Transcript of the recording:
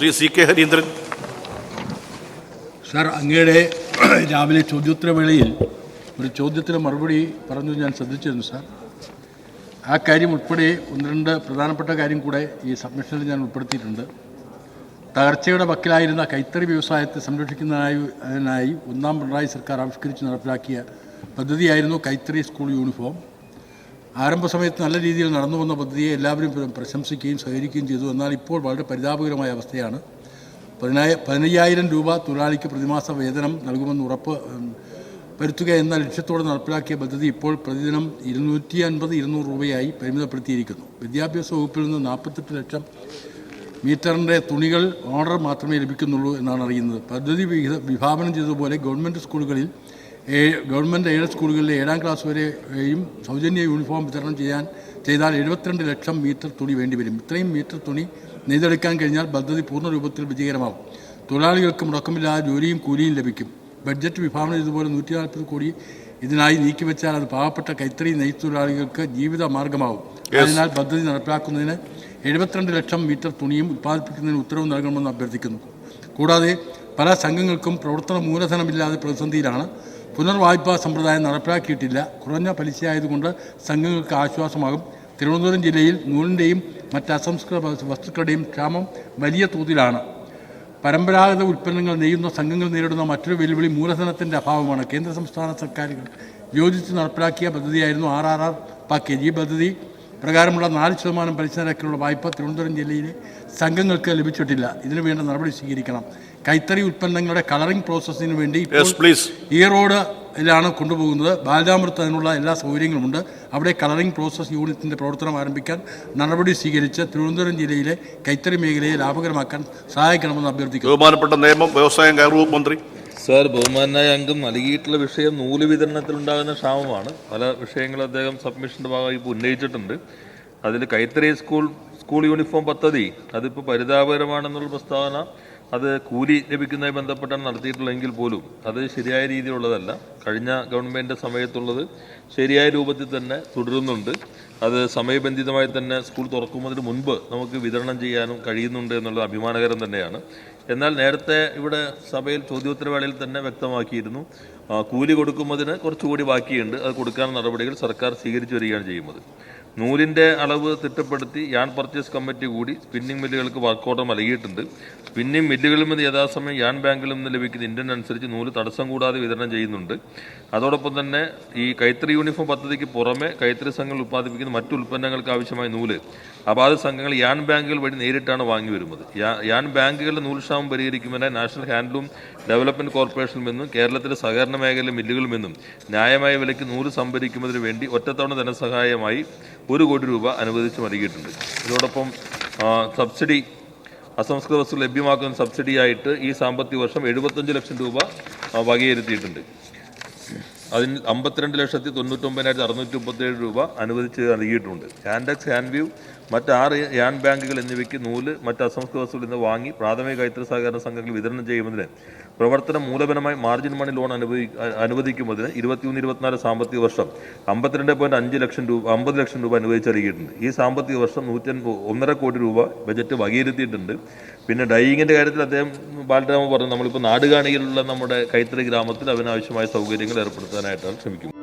Shri C K Harindran. Sir അങ്ങയുടെ രാവിലെ ചോദ്യോത്തരവേളയിൽ ഒരു ചോദ്യത്തിന് മറുപടി പറഞ്ഞു ഞാൻ ശ്രദ്ധിച്ചിരുന്നു സാർ. ആ കാര്യം ഉൾപ്പെടെ ഒന്ന് രണ്ട് പ്രധാനപ്പെട്ട കാര്യം കൂടെ ഈ സബ്മിഷനിൽ ഞാൻ ഉൾപ്പെടുത്തിയിട്ടുണ്ട്. തകർച്ചയുടെ വക്കിലായിരുന്ന കൈത്തറി വ്യവസായത്തെ സംരക്ഷിക്കുന്നതിനായി ഒന്നാം പിണറായി സർക്കാർ ആവിഷ്കരിച്ച് നടപ്പിലാക്കിയ പദ്ധതിയായിരുന്നു കൈത്തറി സ്കൂൾ യൂണിഫോം. ആരംഭ സമയത്ത് നല്ല രീതിയിൽ നടന്നു വന്ന പദ്ധതിയെ എല്ലാവരും പ്രശംസിക്കുകയും സഹകരിക്കുകയും ചെയ്തു. എന്നാൽ ഇപ്പോൾ വളരെ പരിതാപകരമായ അവസ്ഥയാണ്. പതിനായ പതിനയ്യായിരം രൂപ തൊഴിലാളിക്ക് പ്രതിമാസ വേതനം നൽകുമെന്ന് ഉറപ്പ് വരുത്തുക എന്ന ലക്ഷ്യത്തോടെ നടപ്പിലാക്കിയ പദ്ധതി ഇപ്പോൾ പ്രതിദിനം ഇരുന്നൂറ്റി അൻപത് ഇരുന്നൂറ് രൂപയായി പരിമിതപ്പെടുത്തിയിരിക്കുന്നു. വിദ്യാഭ്യാസ വകുപ്പിൽ നിന്ന് നാൽപ്പത്തെട്ട് ലക്ഷം മീറ്ററിന്റെ തുണികൾ ഓർഡർ മാത്രമേ ലഭിക്കുന്നുള്ളൂ എന്നാണ് അറിയുന്നത്. പദ്ധതി വിഭാവനം ചെയ്തതുപോലെ ഗവൺമെന്റ് സ്കൂളുകളിൽ ഗവൺമെന്റ് എയ്ഡഡ് സ്കൂളുകളിലെ ഏഴാം ക്ലാസ് വരെയും സൗജന്യ യൂണിഫോം വിതരണം ചെയ്യാൻ ചെയ്താൽ എഴുപത്തിരണ്ട് ലക്ഷം മീറ്റർ തുണി വേണ്ടിവരും ഇത്രയും മീറ്റർ തുണി നെയ്തെടുക്കാൻ കഴിഞ്ഞാൽ പദ്ധതി പൂർണ രൂപത്തിൽ വിജയകരമാവും. തൊഴിലാളികൾക്ക് മുടക്കമില്ലാതെ ജോലിയും കൂലിയും ലഭിക്കും. ബഡ്ജറ്റ് വിഭാവനം ചെയ്തതുപോലെ നൂറ്റി നാൽപ്പത് കോടി ഇതിനായി നീക്കിവെച്ചാൽ അത് പാവപ്പെട്ട കൈത്തറി നെയ്ത്തൊഴിലാളികൾക്ക് ജീവിത മാർഗമാവും അതിനാൽ പദ്ധതി നടപ്പിലാക്കുന്നതിന് എഴുപത്തിരണ്ട് ലക്ഷം മീറ്റർ തുണിയും ഉത്പാദിപ്പിക്കുന്നതിന് ഉത്തരവ് നൽകണമെന്ന് അഭ്യർത്ഥിക്കുന്നു. കൂടാതെ പല സംഘങ്ങൾക്കും പ്രവർത്തന മൂലധനമില്ലാതെ പ്രതിസന്ധിയിലാണ് പുനർവായ്പാ സമ്പ്രദായം നടപ്പിലാക്കിയിട്ടില്ല. കുറഞ്ഞ പലിശയായതുകൊണ്ട് സംഘങ്ങൾക്ക് ആശ്വാസമാകും. തിരുവനന്തപുരം ജില്ലയിൽ നൂലിന്റെയും മറ്റ് അസംസ്കൃത വസ്തു- വസ്തുക്കളുടെയും ക്ഷാമം വലിയ തോതിലാണ്. പരമ്പരാഗത ഉൽപ്പന്നങ്ങൾ നെയ്യുന്ന സംഘങ്ങൾ നേരിടുന്ന മറ്റൊരു വെല്ലുവിളി മൂലധനത്തിന്റെ അഭാവമാണ്. കേന്ദ്ര സംസ്ഥാന സർക്കാരുകൾ യോജിച്ച് നടപ്പിലാക്കിയ പദ്ധതിയായിരുന്നു ആർ ആർ ആർ പാക്കേജ് ഈ പദ്ധതി പ്രകാരമുള്ള നാല് ശതമാനം പലിശ നിരക്കിലുള്ള വായ്പ തിരുവനന്തപുരം ജില്ലയിലെ സംഘങ്ങൾക്ക് ലഭിച്ചിട്ടില്ല. ഇതിനു വേണ്ട നടപടി സ്വീകരിക്കണം. കൈത്തറി ഉൽപ്പന്നങ്ങളുടെ കളറിംഗ് പ്രോസസ്സിന് വേണ്ടി ഇപ്പോൾ യെസ് പ്ലീസ് ഈ റോഡിലാണ് കൊണ്ടുപോകുന്നത്. ബാലാമൃത്ത് അതിനുള്ള എല്ലാ സൗകര്യങ്ങളുമുണ്ട്. അവിടെ കളറിംഗ് പ്രോസസ് യൂണിറ്റിന്റെ പ്രവർത്തനം ആരംഭിക്കാൻ നടപടി സ്വീകരിച്ച് തിരുവനന്തപുരം ജില്ലയിലെ കൈത്തറി മേഖലയെ ലാഭകരമാക്കാൻ സഹായിക്കണമെന്ന് അഭ്യർത്ഥിക്കുന്നു. ബഹുമാനപ്പെട്ട നിയമം വ്യവസായം മന്ത്രി. സാർ ബഹുമാനായ അംഗം നൽകിയിട്ടുള്ള വിഷയം നൂൽ വിതരണത്തിലുണ്ടാകുന്ന ക്ഷാമമാണ്. പല വിഷയങ്ങളും അദ്ദേഹം സബ്മിഷന്റെ ഭാഗമായി ഇപ്പോൾ ഉന്നയിച്ചിട്ടുണ്ട്. അതിൽ കൈത്തറി സ്കൂൾ സ്കൂൾ യൂണിഫോം പദ്ധതി അതിപ്പോൾ പരിതാപകരമാണെന്നുള്ള പ്രസ്താവന അത് കൂലി ലഭിക്കുന്നതുമായി ബന്ധപ്പെട്ടാണ് നടത്തിയിട്ടുള്ളതെങ്കിൽ പോലും അത് ശരിയായ രീതിയിലുള്ളതല്ല. കഴിഞ്ഞ ഗവൺമെന്റ് സമയത്തുള്ളത് ശരിയായ രൂപത്തിൽ തന്നെ തുടരുന്നുണ്ട്. അത് സമയബന്ധിതമായി തന്നെ സ്കൂൾ തുറക്കുന്നതിന് മുൻപ് നമുക്ക് വിതരണം ചെയ്യാനും കഴിയുന്നുണ്ട് എന്നുള്ളത് അഭിമാനകരം തന്നെയാണ്. എന്നാൽ നേരത്തെ ഇവിടെ സഭയിൽ ചോദ്യോത്തരവേളയിൽ തന്നെ വ്യക്തമാക്കിയിരുന്നു. കൂലി കൊടുക്കുന്നതിന് കുറച്ചുകൂടി ബാക്കിയുണ്ട്. അത് കൊടുക്കാൻ നടപടികൾ സർക്കാർ സ്വീകരിച്ചു വരികയാണ് ചെയ്യുന്നത്. നൂലിന്റെ അളവ് തിട്ടപ്പെടുത്തി യാൻ പർച്ചേസ് കമ്മിറ്റി കൂടി സ്പിന്നിംഗ് മില്ലുകൾക്ക് വർക്ക് ഓർഡർ നൽകിയിട്ടുണ്ട്. സ്പിന്നിംഗ് മില്ലുകളിൽ നിന്ന് യഥാസമയം യാൻ ബാങ്കിൽ നിന്ന് ലഭിക്കുന്ന ഇൻഡൻ അനുസരിച്ച് നൂൽ തടസ്സം കൂടാതെ വിതരണം ചെയ്യുന്നുണ്ട്. അതോടൊപ്പം തന്നെ ഈ കൈത്തറി യൂണിഫോം പദ്ധതിക്ക് പുറമെ കൈത്തറി സംഘങ്ങൾ ഉൽപ്പാദിപ്പിക്കുന്ന മറ്റു ഉൽപ്പന്നങ്ങൾക്ക് ആവശ്യമായ നൂൽ. അപാത സംഘങ്ങൾ യാൻ ബാങ്കുകൾ വഴി നേരിട്ടാണ് വാങ്ങി വരുന്നത്. യാൻ ബാങ്കുകളുടെ നൂൽക്ഷാമം പരിഹരിക്കുന്നതിനായി നാഷണൽ ഹാൻഡ്ലൂം ഡെവലപ്മെന്റ് കോർപ്പറേഷനിൽ നിന്നും കേരളത്തിലെ സഹകരണ മേഖലയിലെ മില്ലുകളിൽ നിന്നും ന്യായമായ വിലയ്ക്ക് നൂറ് സംഭരിക്കുന്നതിന് വേണ്ടി ഒറ്റത്തവണ ധനസഹായമായി ഒരു കോടി രൂപ അനുവദിച്ച് നൽകിയിട്ടുണ്ട്. ഇതോടൊപ്പം സബ്സിഡി അസംസ്കൃത വസ്തു ലഭ്യമാക്കുന്ന സബ്സിഡിയായിട്ട് ഈ സാമ്പത്തിക വർഷം എഴുപത്തഞ്ച് ലക്ഷം രൂപ വകയിരുത്തിയിട്ടുണ്ട്. അതിൽ അമ്പത്തിരണ്ട് ലക്ഷത്തി തൊണ്ണൂറ്റൊമ്പതിനായിരത്തി അറുന്നൂറ്റി മുപ്പത്തേഴ് രൂപ അനുവദിച്ച് നൽകിയിട്ടുണ്ട്. ഹാൻഡക്സ് ഹാൻവ്യൂ മറ്റ് ആറ് യാൻ ബാങ്കുകൾ എന്നിവയ്ക്ക് നൂൽ മറ്റ് അസംസ്കൃത വസ്തുക്കളിൽ നിന്ന് വാങ്ങി പ്രാഥമിക കൈത്തറി സഹകരണ സംഘങ്ങൾ വിതരണം ചെയ്യുന്നതിന് പ്രവർത്തന മൂലധനമായി മാർജിൻ മണി ലോൺ അനുവദി അനുവദിക്കുന്നതിന് ഇരുപത്തിമൂന്ന് ഇരുപത്തിനാല് സാമ്പത്തിക വർഷം അമ്പത്തിരണ്ട് പോയിന്റ് അഞ്ച് ലക്ഷം രൂപ അമ്പത് ലക്ഷം രൂപ അനുവദിച്ച് നൽകിയിട്ടുണ്ട്. ഈ സാമ്പത്തിക വർഷം നൂറ്റി ഒന്നര കോടി രൂപ ബജറ്റ് വകയിരുത്തിയിട്ടുണ്ട്. പിന്നെ ഡൈയിങ്ങിന്റെ കാര്യത്തിൽ അദ്ദേഹം ബാലരാമ പറഞ്ഞു നമ്മളിപ്പോൾ നാടുകാണിയിലുള്ള നമ്മുടെ കൈത്തറി ഗ്രാമത്തിൽ അവനാവശ്യമായ സൗകര്യങ്ങൾ ഏർപ്പെടുത്താനായിട്ടാണ് ശ്രമിക്കുന്നത്.